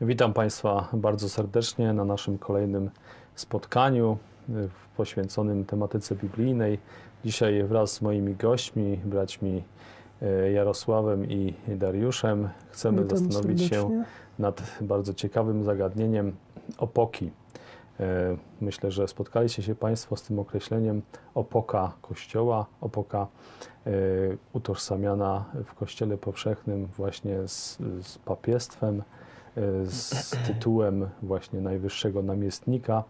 Witam Państwa bardzo serdecznie na naszym kolejnym spotkaniu poświęconym tematyce biblijnej. Dzisiaj wraz z moimi gośćmi, braćmi y, Jarosławem i Dariuszem, chcemy Witam zastanowić się serdecznie. nad bardzo ciekawym zagadnieniem opoki. Y, Myślę, że spotkaliście się Państwo z tym określeniem opoka Kościoła, opoka y, utożsamiana w Kościele powszechnym właśnie z, z papiestwem, z tytułem właśnie najwyższego namiestnika.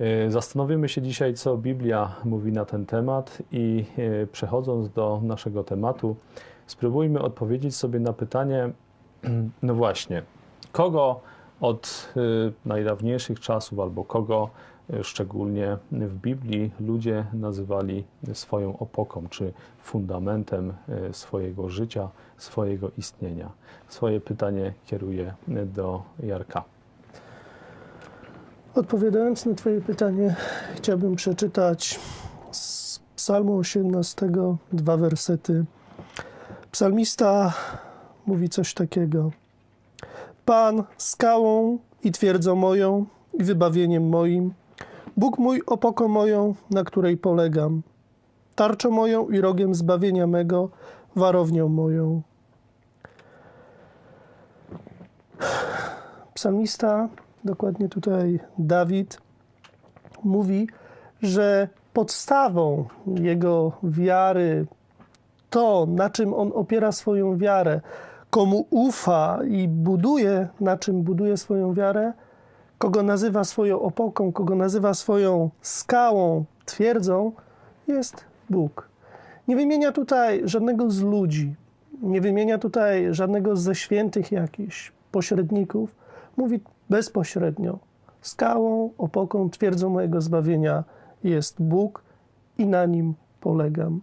Y, Zastanowimy się dzisiaj, co Biblia mówi na ten temat i y, przechodząc do naszego tematu, spróbujmy odpowiedzieć sobie na pytanie, no właśnie, kogo od najdawniejszych czasów albo kogo szczególnie w Biblii ludzie nazywali swoją opoką czy fundamentem y, swojego życia, swojego istnienia. Swoje pytanie kieruję do Jarka. Odpowiadając na Twoje pytanie, chciałbym przeczytać z Psalmu 18 dwa wersety. Psalmista mówi coś takiego: Pan skałą i twierdzą moją i wybawieniem moim, Bóg mój opoką moją, na której polegam, tarczą moją i rogiem zbawienia mego, warownią moją. Psalmista, dokładnie tutaj Dawid, mówi, że podstawą jego wiary, to na czym on opiera swoją wiarę, komu ufa i buduje, na czym buduje swoją wiarę, kogo nazywa swoją opoką, kogo nazywa swoją skałą, twierdzą, jest Bóg. Nie wymienia tutaj żadnego z ludzi, nie wymienia tutaj żadnego ze świętych jakichś pośredników. Mówi bezpośrednio. Skałą, opoką, twierdzą mojego zbawienia jest Bóg i na nim polegam.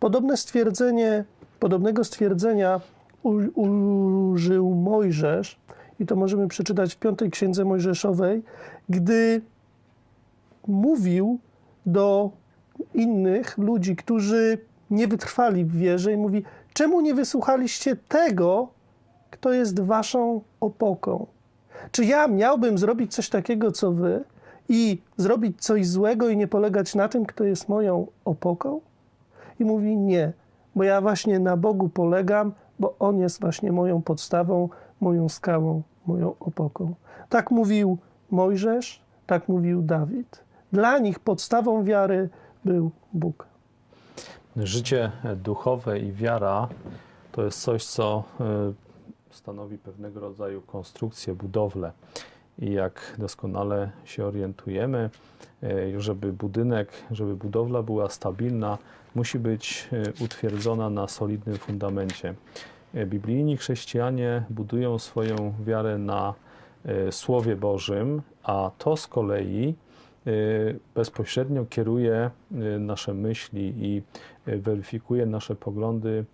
Podobne stwierdzenie, podobnego stwierdzenia użył Mojżesz, i to możemy przeczytać w piątej księdze Mojżeszowej, gdy mówił do innych ludzi, którzy nie wytrwali w wierze, i mówi: Czemu nie wysłuchaliście tego, kto jest waszą opoką? Czy ja miałbym zrobić coś takiego, co wy, i zrobić coś złego i nie polegać na tym, kto jest moją opoką? I mówi: Nie, bo ja właśnie na Bogu polegam, bo On jest właśnie moją podstawą, moją skałą, moją opoką. Tak mówił Mojżesz, tak mówił Dawid. Dla nich podstawą wiary był Bóg. Życie duchowe i wiara to jest coś, co y, stanowi pewnego rodzaju konstrukcję, budowlę. I jak doskonale się orientujemy, y, żeby budynek, żeby budowla była stabilna, musi być y, utwierdzona na solidnym fundamencie. Y, Biblijni chrześcijanie budują swoją wiarę na y, Słowie Bożym, a to z kolei y, bezpośrednio kieruje nasze myśli i weryfikuje nasze poglądy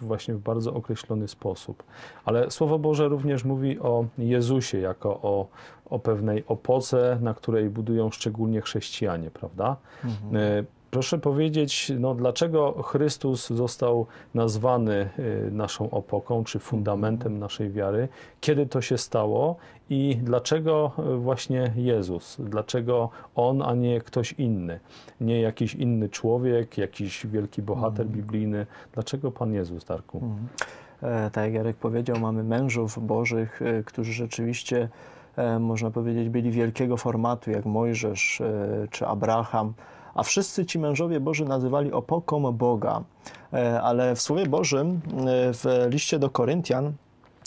właśnie w bardzo określony sposób. Ale Słowo Boże również mówi o Jezusie jako o, o pewnej opoce, na której budują szczególnie chrześcijanie, prawda? Y, Proszę powiedzieć, no, dlaczego Chrystus został nazwany y, naszą opoką czy fundamentem naszej wiary? Kiedy to się stało i dlaczego y, właśnie Jezus? Dlaczego On, a nie ktoś inny? Nie jakiś inny człowiek, jakiś wielki bohater biblijny? Dlaczego Pan Jezus, Darku? E, Tak jak Jarek powiedział, mamy mężów bożych, e, którzy rzeczywiście, e, można powiedzieć, byli wielkiego formatu, jak Mojżesz czy Abraham, a wszyscy ci mężowie Boży nazywali opoką Boga. E, Ale w Słowie Bożym, e, w liście do Koryntian,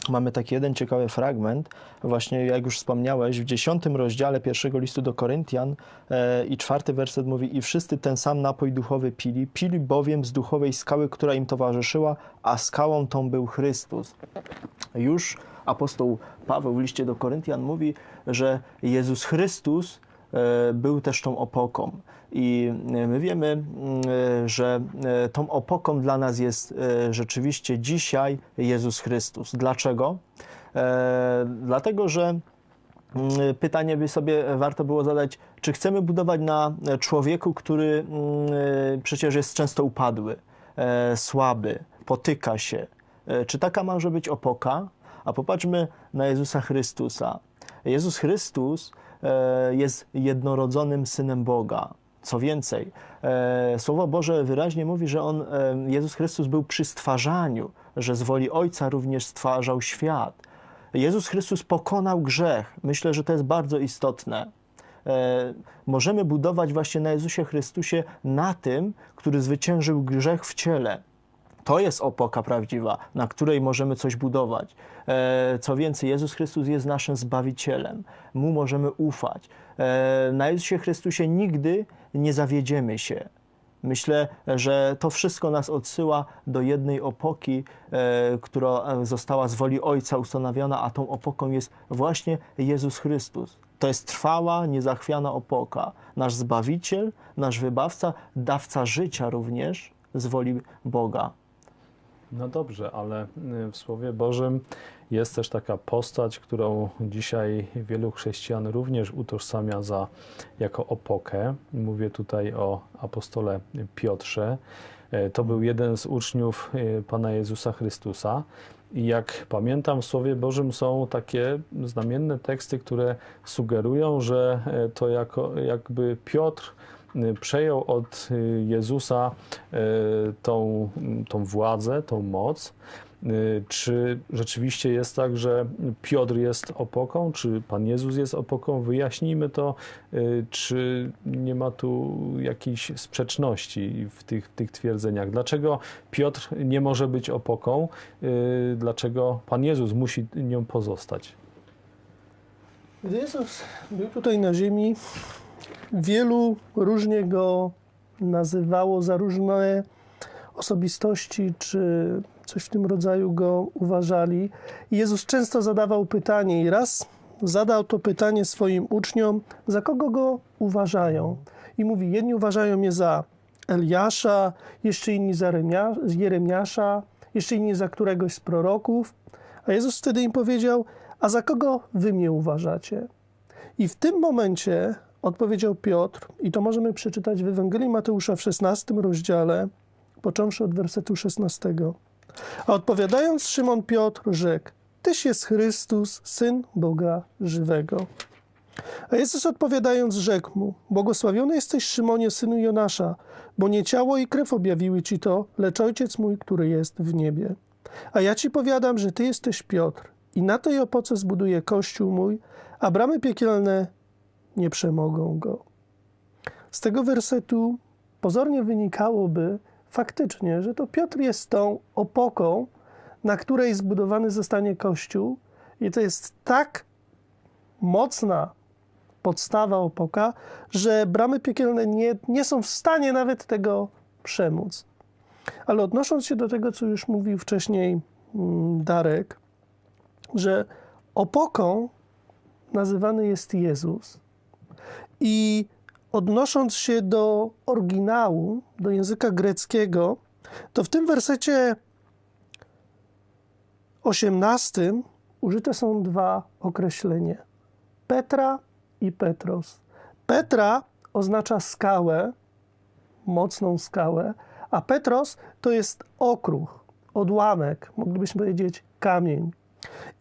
Mamy taki jeden ciekawy fragment, właśnie jak już wspomniałeś, w dziesiątym rozdziale pierwszego listu do Koryntian e, i czwarty werset mówi i wszyscy ten sam napój duchowy pili, pili bowiem z duchowej skały, która im towarzyszyła, a skałą tą był Chrystus. Już apostoł Paweł w liście do Koryntian mówi, że Jezus Chrystus był też tą opoką. I e, my wiemy, mm, e, że e, tą opoką dla nas jest e, rzeczywiście dzisiaj Jezus Chrystus. Dlaczego? E, Dlatego, że mm, pytanie by sobie warto było zadać, czy chcemy budować na człowieku, który mm, e, przecież jest często upadły, e, słaby, potyka się. E, Czy taka może być opoka? A popatrzmy na Jezusa Chrystusa. Jezus Chrystus e, jest jednorodzonym synem Boga. Co więcej, e, Słowo Boże wyraźnie mówi, że on, e, Jezus Chrystus był przy stwarzaniu, że z woli Ojca również stwarzał świat. Jezus Chrystus pokonał grzech. Myślę, że to jest bardzo istotne. E, możemy budować właśnie na Jezusie Chrystusie, na tym, który zwyciężył grzech w ciele. To jest opoka prawdziwa, na której możemy coś budować. E, Co więcej, Jezus Chrystus jest naszym Zbawicielem. Mu możemy ufać. E, Na Jezusie Chrystusie nigdy nie zawiedziemy się. Myślę, że to wszystko nas odsyła do jednej opoki, e, która została z woli Ojca ustanowiona, a tą opoką jest właśnie Jezus Chrystus. To jest trwała, niezachwiana opoka. Nasz Zbawiciel, nasz Wybawca, dawca życia również z woli Boga. No dobrze, ale y, w Słowie Bożym jest też taka postać, którą dzisiaj wielu chrześcijan również utożsamia za, jako opokę. Mówię tutaj o apostole Piotrze. E, To był jeden z uczniów y, Pana Jezusa Chrystusa. I jak pamiętam, w Słowie Bożym są takie znamienne teksty, które sugerują, że e, to jako, jakby Piotr przejął od y, Jezusa y, tą, tą władzę, tą moc. Y, Czy rzeczywiście jest tak, że Piotr jest opoką, czy Pan Jezus jest opoką? Wyjaśnijmy to, y, czy nie ma tu jakiejś sprzeczności w tych, w tych twierdzeniach. Dlaczego Piotr nie może być opoką? Y, Dlaczego Pan Jezus musi nią pozostać? Jezus był tutaj na ziemi, wielu różnie go nazywało za różne osobistości, czy coś w tym rodzaju go uważali. Jezus często zadawał pytanie i raz zadał to pytanie swoim uczniom, za kogo go uważają. I mówi, jedni uważają mnie za Eliasza, jeszcze inni za Remia- Jeremiasza, jeszcze inni za któregoś z proroków. A Jezus wtedy im powiedział, a za kogo wy mnie uważacie? I w tym momencie odpowiedział Piotr, i to możemy przeczytać w Ewangelii Mateusza w 16 rozdziale, począwszy od wersetu 16. A odpowiadając Szymon Piotr rzekł, Tyś jest Chrystus, Syn Boga żywego. A Jezus odpowiadając rzekł mu, Błogosławiony jesteś Szymonie, synu Jonasza, bo nie ciało i krew objawiły ci to, lecz Ojciec mój, który jest w niebie. A ja ci powiadam, że ty jesteś Piotr i na tej opoce zbuduję kościół mój, a bramy piekielne nie przemogą go. Z tego wersetu pozornie wynikałoby faktycznie, że to Piotr jest tą opoką, na której zbudowany zostanie kościół i to jest tak mocna podstawa opoka, że bramy piekielne nie, nie są w stanie nawet tego przemóc. Ale odnosząc się do tego, co już mówił wcześniej mm, Darek, że opoką nazywany jest Jezus. I odnosząc się do oryginału, do języka greckiego, to w tym wersecie 18 użyte są dwa określenia: Petra i Petros. Petra oznacza skałę, mocną skałę, a Petros to jest okruch, odłamek, moglibyśmy powiedzieć kamień.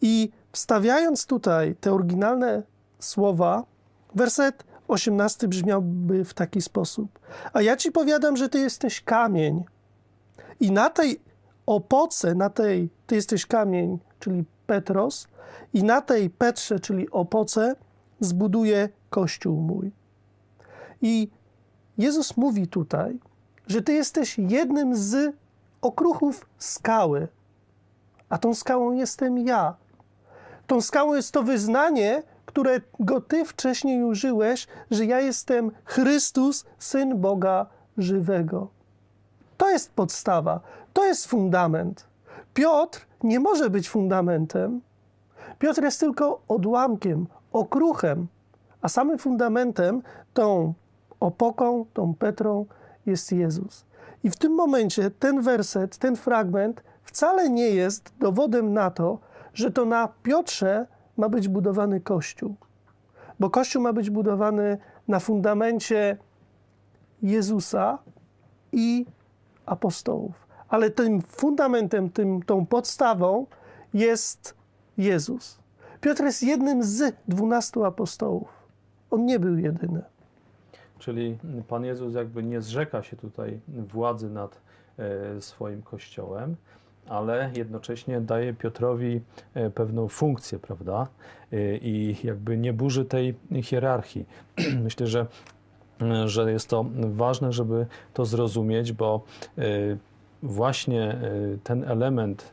I wstawiając tutaj te oryginalne słowa, werset 18 brzmiałby w taki sposób: A ja ci powiadam, że ty jesteś kamień. I na tej opoce, na tej, ty jesteś kamień, czyli Petros, i na tej Petrze, czyli opoce, zbuduję kościół mój. I Jezus mówi tutaj, że ty jesteś jednym z okruchów skały, a tą skałą jestem ja. Tą skałą jest to wyznanie, którego ty wcześniej użyłeś, że ja jestem Chrystus, Syn Boga żywego. To jest podstawa, to jest fundament. Piotr nie może być fundamentem. Piotr jest tylko odłamkiem, okruchem, a samym fundamentem, tą opoką, tą Petrą jest Jezus. I w tym momencie ten werset, ten fragment wcale nie jest dowodem na to, że to na Piotrze ma być budowany Kościół. Bo Kościół ma być budowany na fundamencie Jezusa i apostołów. Ale tym fundamentem, tym, tą podstawą jest Jezus. Piotr jest jednym z dwunastu apostołów. On nie był jedyny. Czyli Pan Jezus jakby nie zrzeka się tutaj władzy nad e, swoim kościołem, ale jednocześnie daje Piotrowi e, pewną funkcję, prawda? E, I jakby nie burzy tej hierarchii. Myślę, że, że jest to ważne, żeby to zrozumieć, bo e, właśnie ten element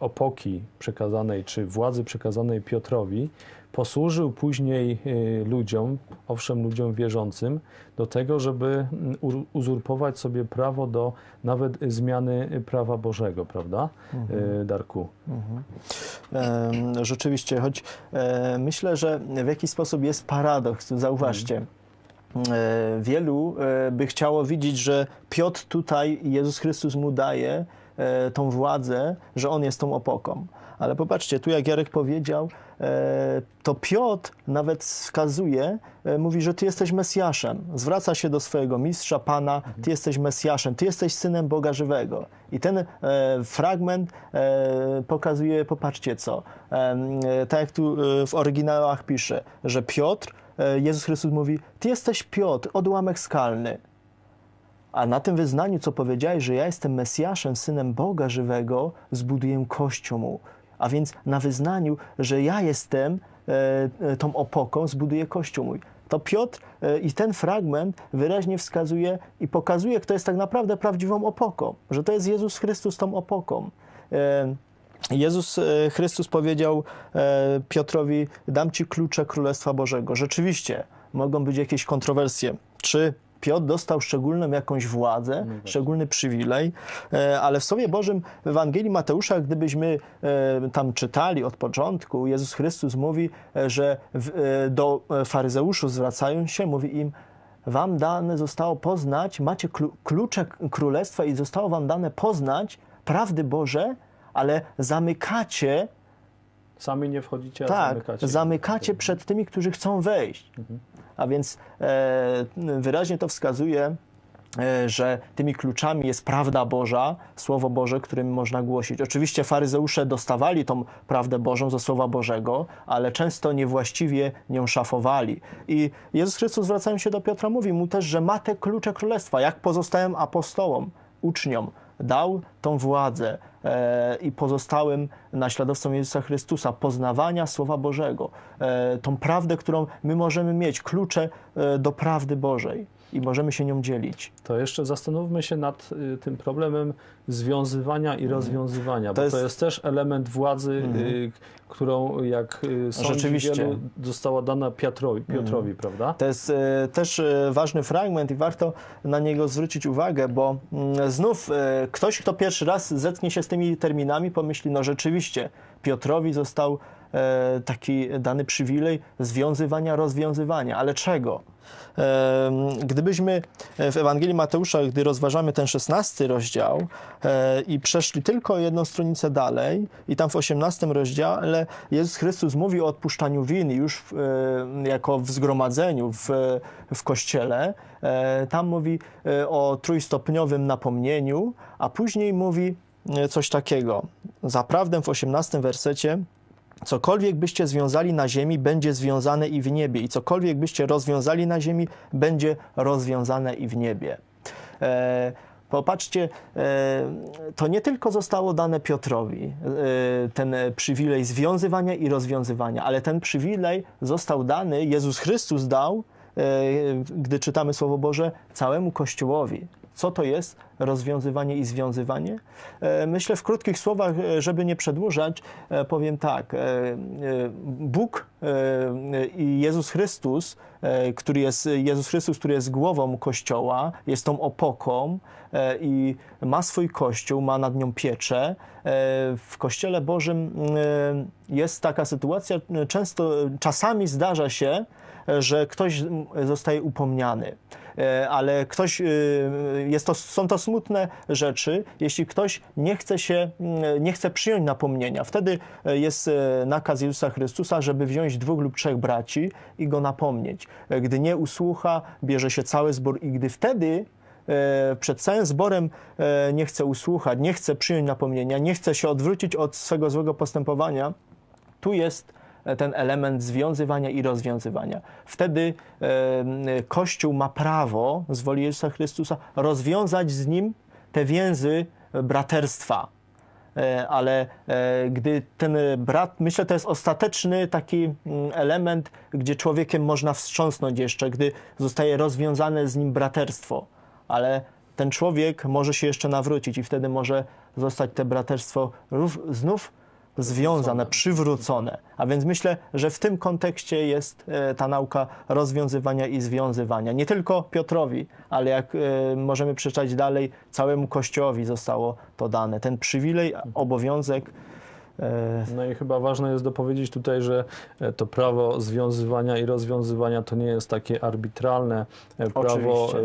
opoki przekazanej, czy władzy przekazanej Piotrowi, posłużył później y, ludziom, owszem, ludziom wierzącym, do tego, żeby mm, uzurpować sobie prawo do nawet zmiany prawa Bożego, prawda, y, Darku? Em, Rzeczywiście, choć e, myślę, że w jakiś sposób jest paradoks. Zauważcie. E, Wielu e, by chciało widzieć, że Piotr tutaj, Jezus Chrystus mu daje tą władzę, że on jest tą opoką. Ale popatrzcie, tu jak Jarek powiedział, e, to Piotr nawet wskazuje, e, mówi, że ty jesteś Mesjaszem. Zwraca się do swojego mistrza, Pana, ty jesteś Mesjaszem, ty jesteś Synem Boga Żywego. I ten e, fragment e, pokazuje, popatrzcie co, e, tak jak tu e, w oryginałach pisze, że Piotr, e, Jezus Chrystus mówi, ty jesteś Piotr, odłamek skalny. A na tym wyznaniu, co powiedziałeś, że ja jestem Mesjaszem, synem Boga żywego, zbuduję kościół mu. A więc na wyznaniu, że ja jestem e, e, tą opoką, zbuduję kościół mój. To Piotr e, i ten fragment wyraźnie wskazuje i pokazuje, kto jest tak naprawdę prawdziwą opoką, że to jest Jezus Chrystus tą opoką. E, Jezus e, Chrystus powiedział e, Piotrowi: Dam ci klucze Królestwa Bożego. Rzeczywiście mogą być jakieś kontrowersje. Czy Piotr dostał szczególną jakąś władzę, szczególny przywilej, e, ale w Słowie Bożym w Ewangelii Mateusza, gdybyśmy e, tam czytali od początku, Jezus Chrystus mówi, e, że do faryzeuszów zwracając się, mówi im, Wam dane zostało poznać, macie klu- klucze królestwa i zostało wam dane poznać prawdy Boże, ale zamykacie, Sami nie wchodzicie, a tak, zamykacie. zamykacie przed tymi, którzy chcą wejść. A więc e, wyraźnie to wskazuje, e, że tymi kluczami jest prawda Boża, Słowo Boże, którym można głosić. Oczywiście faryzeusze dostawali tą prawdę Bożą ze Słowa Bożego, ale często niewłaściwie nią szafowali. I Jezus Chrystus zwracając się do Piotra mówi mu też, że ma te klucze królestwa, jak pozostałym apostołom, uczniom. Dał tą władzę i pozostałym naśladowcom Jezusa Chrystusa poznawania Słowa Bożego, e, tą prawdę, którą my możemy mieć, klucze e, do prawdy Bożej i możemy się nią dzielić. To jeszcze zastanówmy się nad y, tym problemem związywania i rozwiązywania, Mhm. To bo jest- to jest też element władzy, y, którą jak y, Rzeczywiście. Mhm. wielu, została dana Piotrowi, Piotrowi prawda? To jest e, też e, ważny fragment i warto na niego zwrócić uwagę, bo mm, znów e, ktoś, kto pierwszy raz zetknie się z tymi terminami, pomyśli, no rzeczywiście, Piotrowi został e, taki dany przywilej związywania, rozwiązywania, ale czego? E, Gdybyśmy w Ewangelii Mateusza, gdy rozważamy ten 16 rozdział e, i przeszli tylko jedną stronicę dalej i tam w 18 rozdziale Jezus Chrystus mówi o odpuszczaniu win już e, jako w zgromadzeniu, w, w kościele. E, Tam mówi e, o trójstopniowym napomnieniu, a później mówi e, coś takiego. Zaprawdę w 18 wersecie Cokolwiek byście związali na ziemi, będzie związane i w niebie, i cokolwiek byście rozwiązali na ziemi, będzie rozwiązane i w niebie. E, popatrzcie, e, to nie tylko zostało dane Piotrowi, e, ten przywilej związywania i rozwiązywania, ale ten przywilej został dany, Jezus Chrystus dał, e, gdy czytamy Słowo Boże, całemu Kościołowi. Co to jest rozwiązywanie i związywanie? E, Myślę w krótkich słowach, e, żeby nie przedłużać, e, powiem tak. Bóg Jezus Chrystus, e, który jest, Jezus Chrystus, który jest głową Kościoła, jest tą opoką e, i ma swój Kościół, ma nad nią pieczę. E, W Kościele Bożym e, jest taka sytuacja, e, często, czasami zdarza się, e, że ktoś zostaje upomniany. E, ale ktoś, e, jest to, są to smutne rzeczy, jeśli ktoś nie chce się, nie chce przyjąć napomnienia. Wtedy e, jest e, nakaz Jezusa Chrystusa, żeby wziąć dwóch lub trzech braci i go napomnieć. E, Gdy nie usłucha, bierze się cały zbór i gdy wtedy e, przed całym zborem e, nie chce usłuchać, nie chce przyjąć napomnienia, nie chce się odwrócić od swego złego postępowania, tu jest ten element związywania i rozwiązywania. Wtedy Kościół ma prawo z woli Jezusa Chrystusa rozwiązać z nim te więzy braterstwa. E, Ale e, gdy ten brat, myślę, to jest ostateczny taki mm, element, gdzie człowiekiem można wstrząsnąć jeszcze, gdy zostaje rozwiązane z nim braterstwo. Ale ten człowiek może się jeszcze nawrócić i wtedy może zostać te braterstwo znów związane, przywrócone. A więc myślę, że w tym kontekście jest e, ta nauka rozwiązywania i związywania. Nie tylko Piotrowi, ale jak e, możemy przeczytać dalej, całemu Kościołowi zostało to dane. Ten przywilej, obowiązek. E, No i chyba ważne jest dopowiedzieć tutaj, że e, to prawo związywania i rozwiązywania to nie jest takie arbitralne e, prawo Oczywiście.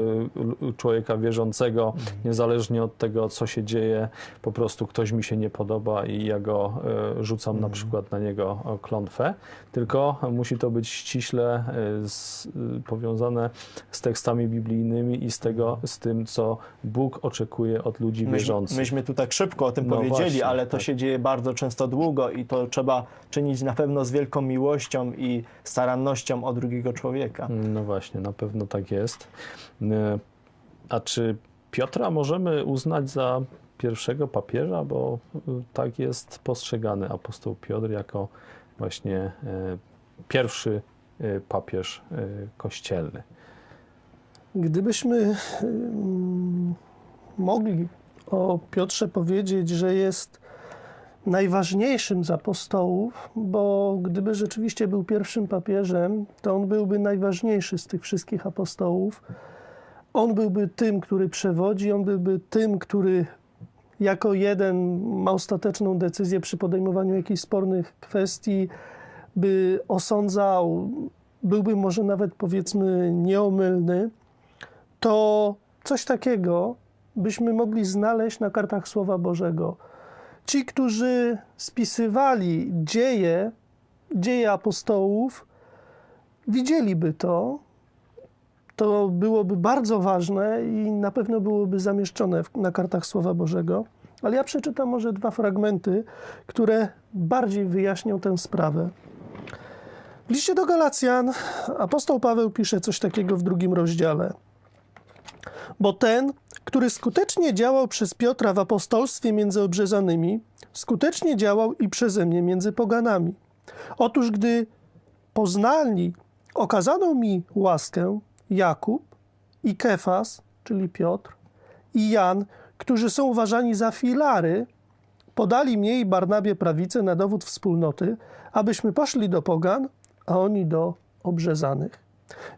człowieka wierzącego, niezależnie od tego, co się dzieje. Po prostu ktoś mi się nie podoba i ja go rzucam na przykład na niego klątwę, tylko musi to być ściśle z, powiązane z tekstami biblijnymi i z tego, z tym, co Bóg oczekuje od ludzi Myśmy, wierzących. myśmy tu tak szybko o tym No powiedzieli, właśnie, ale to tak. się dzieje bardzo często długo i to trzeba czynić na pewno z wielką miłością i starannością o drugiego człowieka. No właśnie, na pewno tak jest. E, A czy Piotra możemy uznać za pierwszego papieża, bo y, tak jest postrzegany apostoł Piotr jako właśnie e, pierwszy e, papież e, kościelny. Gdybyśmy mogli o Piotrze powiedzieć, że jest najważniejszym z apostołów, bo gdyby rzeczywiście był pierwszym papieżem, to on byłby najważniejszy z tych wszystkich apostołów. On byłby tym, który przewodzi, on byłby tym, który jako jeden ma ostateczną decyzję przy podejmowaniu jakichś spornych kwestii, by osądzał, byłby może nawet powiedzmy nieomylny to coś takiego byśmy mogli znaleźć na kartach Słowa Bożego. Ci, którzy spisywali dzieje, dzieje apostołów, widzieliby to. To byłoby bardzo ważne i na pewno byłoby zamieszczone na kartach Słowa Bożego. Ale ja przeczytam może dwa fragmenty, które bardziej wyjaśnią tę sprawę. W liście do Galacjan apostoł Paweł pisze coś takiego w drugim rozdziale. Bo ten, który skutecznie działał przez Piotra w apostolstwie między obrzezanymi, skutecznie działał i przeze mnie między poganami. Otóż gdy poznali, okazano mi łaskę Jakub i Kefas, czyli Piotr, i Jan, którzy są uważani za filary, podali mnie i Barnabie prawicę na dowód wspólnoty, abyśmy poszli do pogan, a oni do obrzezanych.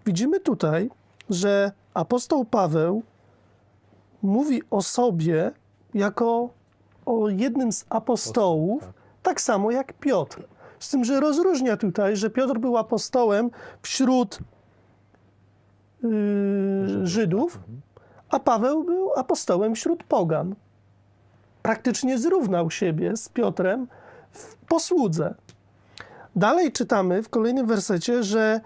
Widzimy tutaj, że apostoł Paweł mówi o sobie jako o jednym z apostołów, tak. tak samo jak Piotr. Z tym, że rozróżnia tutaj, że Piotr był apostołem wśród yy, Żydów, a Paweł był apostołem wśród pogan. Praktycznie zrównał siebie z Piotrem w posłudze. Dalej czytamy w kolejnym wersecie, że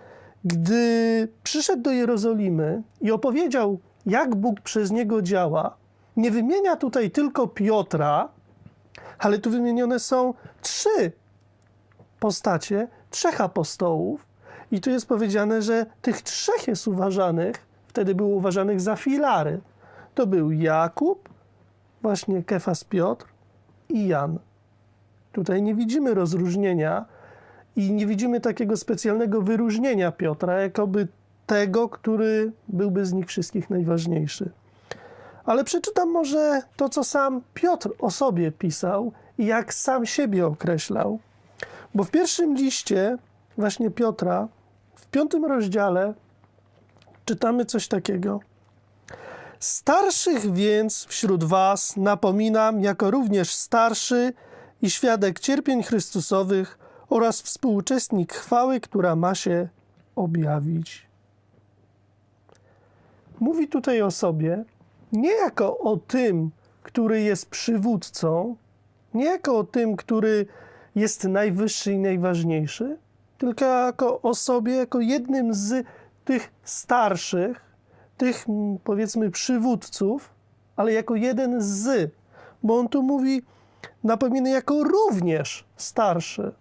gdy przyszedł do Jerozolimy i opowiedział, jak Bóg przez niego działa, nie wymienia tutaj tylko Piotra, ale tu wymienione są trzy postacie, trzech apostołów. I tu jest powiedziane, że tych trzech jest uważanych, wtedy było uważanych za filary. To był Jakub, właśnie Kefas Piotr i Jan. Tutaj nie widzimy rozróżnienia i nie widzimy takiego specjalnego wyróżnienia Piotra, jakoby tego, który byłby z nich wszystkich najważniejszy. Ale przeczytam może to, co sam Piotr o sobie pisał i jak sam siebie określał. Bo w pierwszym liście właśnie Piotra, w piątym rozdziale, czytamy coś takiego. Starszych więc wśród was napominam, jako również starszy i świadek cierpień Chrystusowych oraz współuczestnik chwały, która ma się objawić. Mówi tutaj o sobie nie jako o tym, który jest przywódcą, nie jako o tym, który jest najwyższy i najważniejszy, tylko jako o sobie, jako jednym z tych starszych, tych powiedzmy przywódców, ale jako jeden z, bo on tu mówi napomina jako również starszy.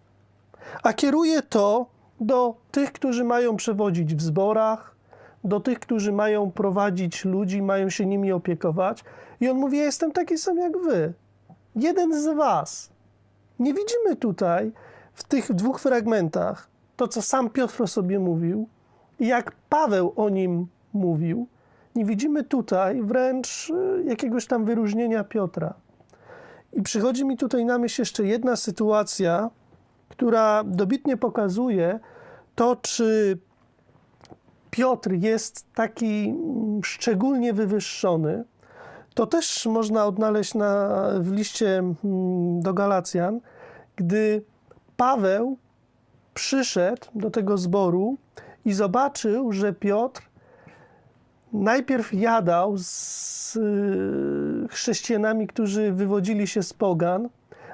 A kieruje to do tych, którzy mają przewodzić w zborach, do tych, którzy mają prowadzić ludzi, mają się nimi opiekować. I on mówi: Ja jestem taki sam jak wy. Jeden z was. Nie widzimy tutaj w tych dwóch fragmentach to, co sam Piotr o sobie mówił i jak Paweł o nim mówił. Nie widzimy tutaj wręcz y, jakiegoś tam wyróżnienia Piotra. I przychodzi mi tutaj na myśl jeszcze jedna sytuacja, która dobitnie pokazuje to, czy Piotr jest taki szczególnie wywyższony. To też można odnaleźć na, w liście mm, do Galacjan, gdy Paweł przyszedł do tego zboru i zobaczył, że Piotr najpierw jadał z y, chrześcijanami, którzy wywodzili się z pogan,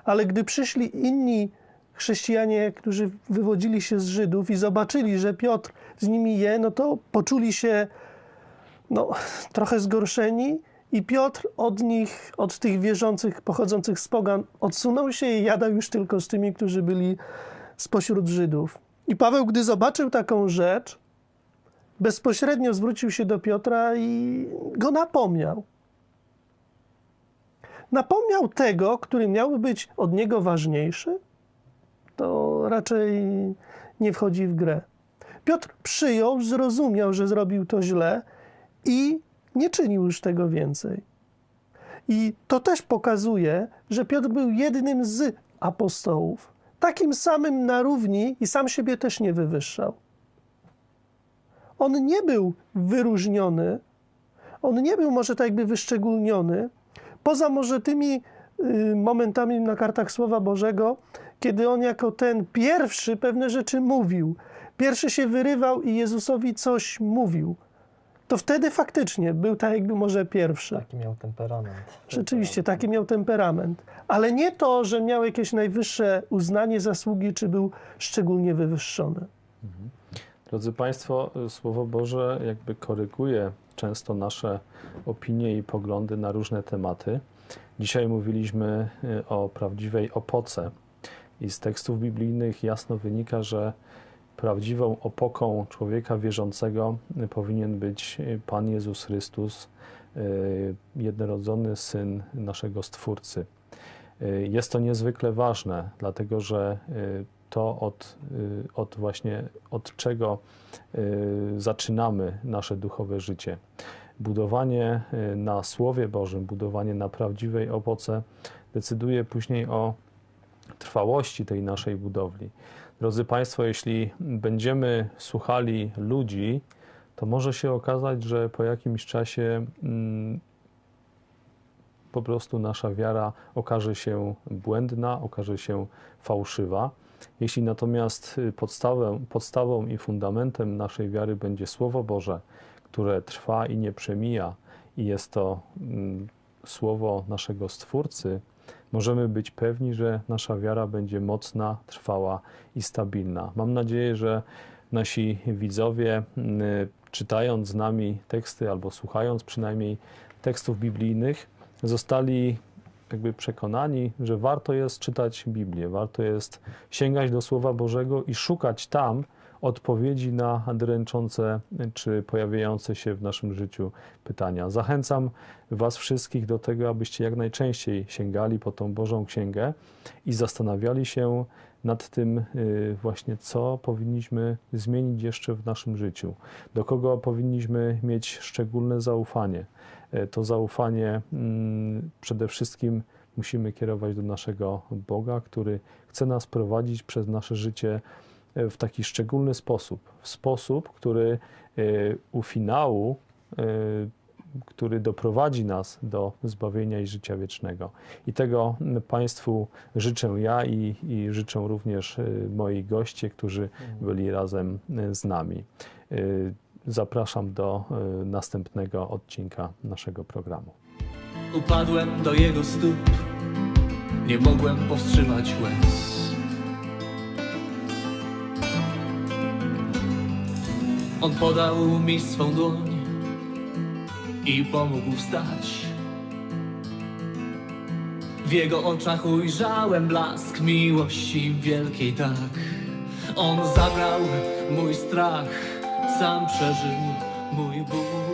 ale gdy przyszli inni chrześcijanie, którzy wywodzili się z Żydów i zobaczyli, że Piotr z nimi je, no to poczuli się no, trochę zgorszeni i Piotr od nich, od tych wierzących pochodzących z pogan, odsunął się i jadał już tylko z tymi, którzy byli spośród Żydów. I Paweł, gdy zobaczył taką rzecz, bezpośrednio zwrócił się do Piotra i go napomniał. Napomniał tego, który miałby być od niego ważniejszy, to raczej nie wchodzi w grę. Piotr przyjął, zrozumiał, że zrobił to źle i nie czynił już tego więcej. I to też pokazuje, że Piotr był jednym z apostołów, takim samym na równi i sam siebie też nie wywyższał. On nie był wyróżniony, on nie był może tak jakby wyszczególniony, poza może tymi y, momentami na kartach Słowa Bożego, kiedy on jako ten pierwszy pewne rzeczy mówił, pierwszy się wyrywał i Jezusowi coś mówił, to wtedy faktycznie był tak jakby może pierwszy. Taki miał temperament. Rzeczywiście, taki miał temperament. Ale nie to, że miał jakieś najwyższe uznanie, zasługi, czy był szczególnie wywyższony. Drodzy Państwo, Słowo Boże jakby koryguje często nasze opinie i poglądy na różne tematy. Dzisiaj mówiliśmy y, o prawdziwej opoce i z tekstów biblijnych jasno wynika, że prawdziwą opoką człowieka wierzącego powinien być Pan Jezus Chrystus, y, jednorodzony Syn naszego Stwórcy. Y, Jest to niezwykle ważne, dlatego że y, to od, od właśnie od czego zaczynamy nasze duchowe życie. Budowanie na Słowie Bożym, budowanie na prawdziwej owoce decyduje później o trwałości tej naszej budowli. Drodzy Państwo, jeśli będziemy słuchali ludzi, to może się okazać, że po jakimś czasie mm, po prostu nasza wiara okaże się błędna, okaże się fałszywa. Jeśli natomiast y, podstawą, podstawą i fundamentem naszej wiary będzie Słowo Boże, które trwa i nie przemija, i jest to mm, Słowo naszego Stwórcy, możemy być pewni, że nasza wiara będzie mocna, trwała i stabilna. Mam nadzieję, że nasi widzowie, mm, czytając z nami teksty albo słuchając przynajmniej tekstów biblijnych, zostali jakby przekonani, że warto jest czytać Biblię, warto jest sięgać do Słowa Bożego i szukać tam odpowiedzi na dręczące czy pojawiające się w naszym życiu pytania. Zachęcam Was wszystkich do tego, abyście jak najczęściej sięgali po tą Bożą Księgę i zastanawiali się nad tym y, właśnie, co powinniśmy zmienić jeszcze w naszym życiu, do kogo powinniśmy mieć szczególne zaufanie. E, To zaufanie mm, przede wszystkim musimy kierować do naszego Boga, który chce nas prowadzić przez nasze życie w taki szczególny sposób, w sposób, który e, u finału, e, który doprowadzi nas do zbawienia i życia wiecznego. I tego Państwu życzę ja i, i życzę również e, moi goście, którzy byli razem e, z nami. E, Zapraszam do e, następnego odcinka naszego programu. Upadłem do jego stóp, nie mogłem powstrzymać łez. On podał mi swą dłoń i pomógł wstać. W jego oczach ujrzałem blask miłości wielkiej tak. On zabrał mój strach, sam przeżył mój ból.